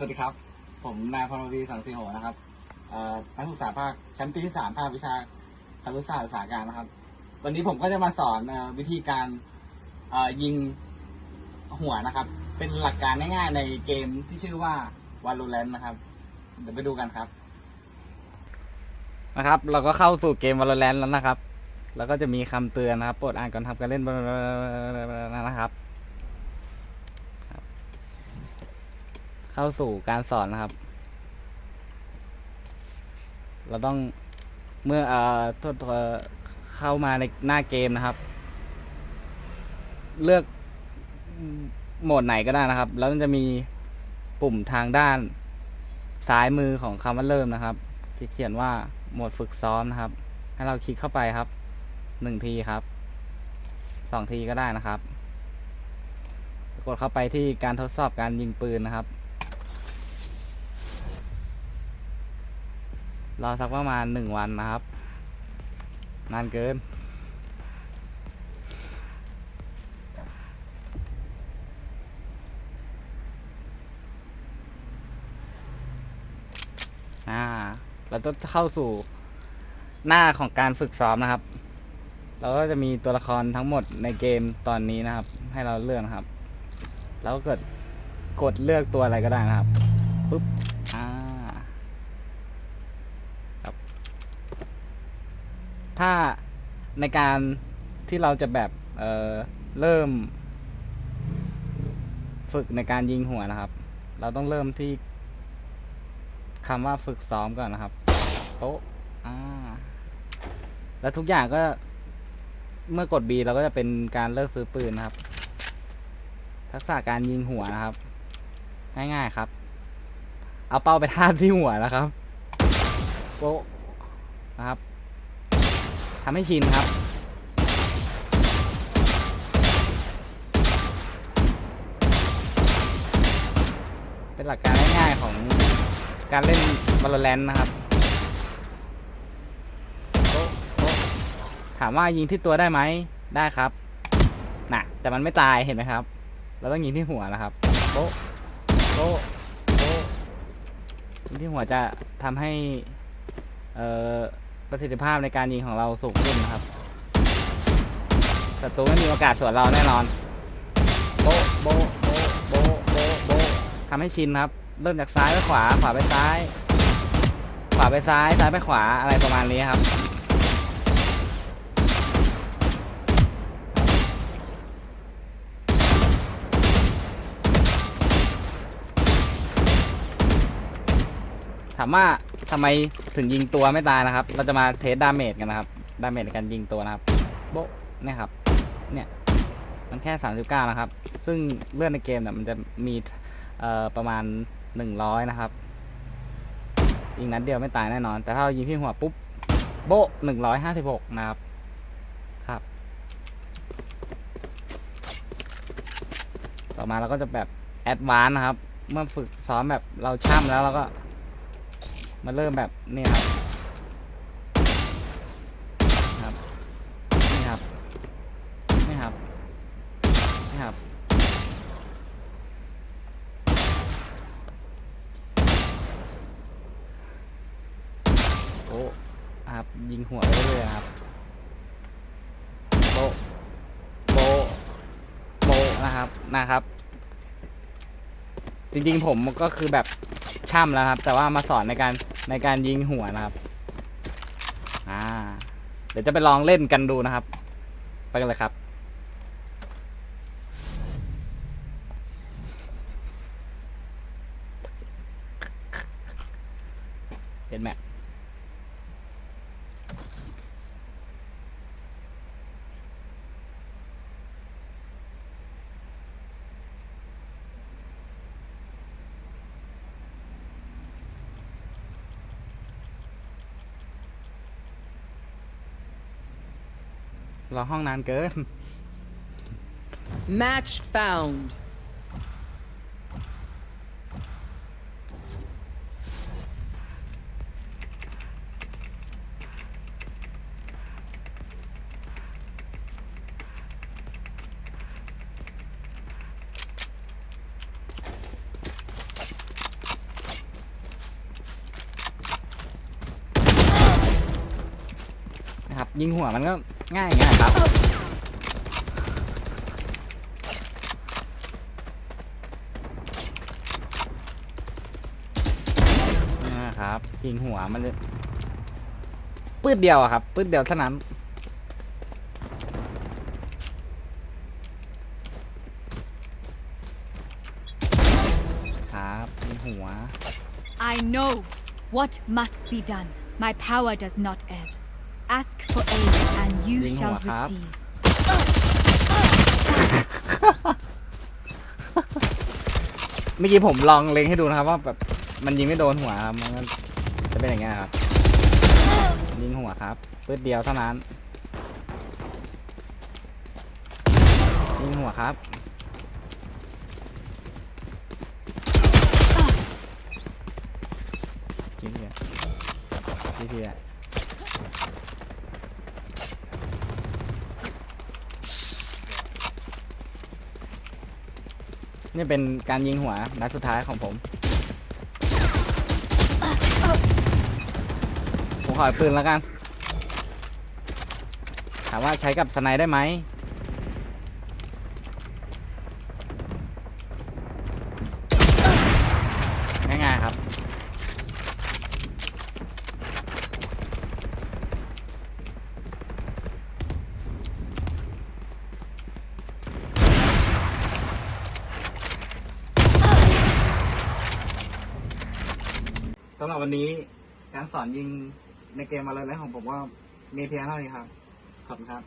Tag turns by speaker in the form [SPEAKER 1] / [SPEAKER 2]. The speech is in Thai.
[SPEAKER 1] สวัสดีครับ ผมนายพรวีสังสีโหนะครับนักศึกษาภาคชั้นปีที่สามภาควิชาครุศาสตร์อุตสาหการนะครับ วันนี้ผมก็จะมาสอนวิธีการยิงหัวนะครับ เป็นหลักการง่ายๆในเกมที่ชื่อว่า Valorant นะครับ เดี๋ยวไปดูกันครับ นะครับ เราก็เข้าสู่เกม Valorant แล้วนะครับ แล้วก็จะมีคำเตือนนะครับโปรดอ่านก่อนทำการเล่นนะครับ เข้าสู่การสอนนะครับ เราต้องเมื่อเอ่อโทษเอ่อเข้ามาในหน้าเกมนะครับ เลือกโหมดไหนก็ได้นะครับ แล้วมันจะมีปุ่มทางด้านซ้ายมือของคำว่าเริ่มนะครับ ที่เขียนว่าโหมดฝึกซ้อมนะครับ ให้เราคลิกเข้าไปครับหนึ่งทีครับสองทีก็ได้นะครับ กดเข้าไปที่การทดสอบการยิงปืนนะครับ รอสักประมาณหนึ่งวันนะครับ นานเกิน อ่า เราต้องเข้าสู่หน้าของการฝึกซ้อมนะครับ เราก็จะมีตัวละครทั้งหมดในเกมตอนนี้นะครับ ให้เราเลือกนะครับ แล้วก็กดกดเลือกตัวอะไรก็ได้นะครับปุ๊บ ถ้าในการที่เราจะแบบเเริ่ม ฝึกในการยิงหัวนะครับ เราต้องเริ่มที่คำว่าฝึกซ้อมก่อนนะครับโต๊ะอ่าแล้วทุกอย่างก็เมื่อกด B เราก็จะเป็นการเลิกซื้อปืนนะครับ ทักษะการยิงหัวนะครับ ง่ายๆครับ เอาเป้าไปทาที่หัวนะครับโป๊ะนะครับ ทำให้ชินครับ เป็นหลักการง่ายๆของการเล่น Valorant นะครับโป๊ะถามว่ายิงที่ตัวได้ไหม ได้ครับน่ะ แต่มันไม่ตายเห็นไหมครับ เราต้องยิงที่หัวนะครับโป๊ะโป๊ะโป๊ะยิงที่หัวจะทำให้ เอ่อ ประสิทธิภาพในการยิงของเราสูงขึ้นนะครับศัตรูไม่มีโอกาสสวนเราแน่นอน โบ๊ะโบ๊ะโบ๊ะโบ๊ะโบ๊ะโบ๊ะทำให้ชินครับ เริ่มจากซ้ายไปขวา ขวาไปซ้าย ขวาไปซ้าย ซ้ายไปขวา อะไรประมาณนี้ครับ ถามว่า ทำไมถึงยิงตัวไม่ตายนะครับ เราจะมาเทสดาเมจกันนะครับ ดาเมจในการยิงตัวนะครับ โบะเนี่ยครับ เนี่ย มันแค่ 39 นะครับ ซึ่งเลื่อนในเกมเนี่ยมันจะมีเอ่อประมาณ 100 นะครับ ยิงนัดเดียวไม่ตายแน่นอน แต่ถ้าเรายิงที่หัวปุ๊บ โบะ156 นะครับ ครับ ต่อมาเราก็จะแบบแอดวานนะครับ เมื่อฝึกซ้อมแบบเราช่ำแล้วเราก็ มาเริ่มแบบนี่ครับครับนี่ครับนี่ครับนี่ครับโอ้ครับยิงหัวไปเรื่อยครับโบโบโบนะครับนะครับ จริงๆผมก็คือแบบ ช่ำแล้วครับ แต่ว่ามาสอนในการในการยิงหัวนะครับ อ่า เดี๋ยวจะไปลองเล่นกันดูนะครับ ไปกันเลยครับ เห็นไหม รอห้องนานเกิน
[SPEAKER 2] Match found นะครับ
[SPEAKER 1] ยิงหัวมันก็ ง่ายง่ายครับนะครับยิงหัวมันจะปืดเดียวอะครับปืดเดียวเท่านั้นครับยิงหัว
[SPEAKER 2] I know what must be done. My power does not end. Ask for aid you
[SPEAKER 1] Linh
[SPEAKER 2] shall
[SPEAKER 1] hoạt pháp.
[SPEAKER 2] receive.
[SPEAKER 1] เมื่อกี้ผมลองเล็งให้ดูนะครับว่าแบบมันยิงไม่โดนหัวครับมันก็จะเป็นอย่างเงี้ยครับยิงหัวครับปืดเดียวเท่านั้นยิงหัวครับยิงเดียวทีทีอะ นี่เป็นการยิงหัวนัดสุดท้ายของผม ผมขอปืนแล้วกัน ถามว่าใช้กับสไนได้ไหม ง่ายๆครับ สำหรับวันนี้การสอนยิงในเกมอะไรของผมว่ามีเพียงเท่านี้ครับ ขอบคุณครับ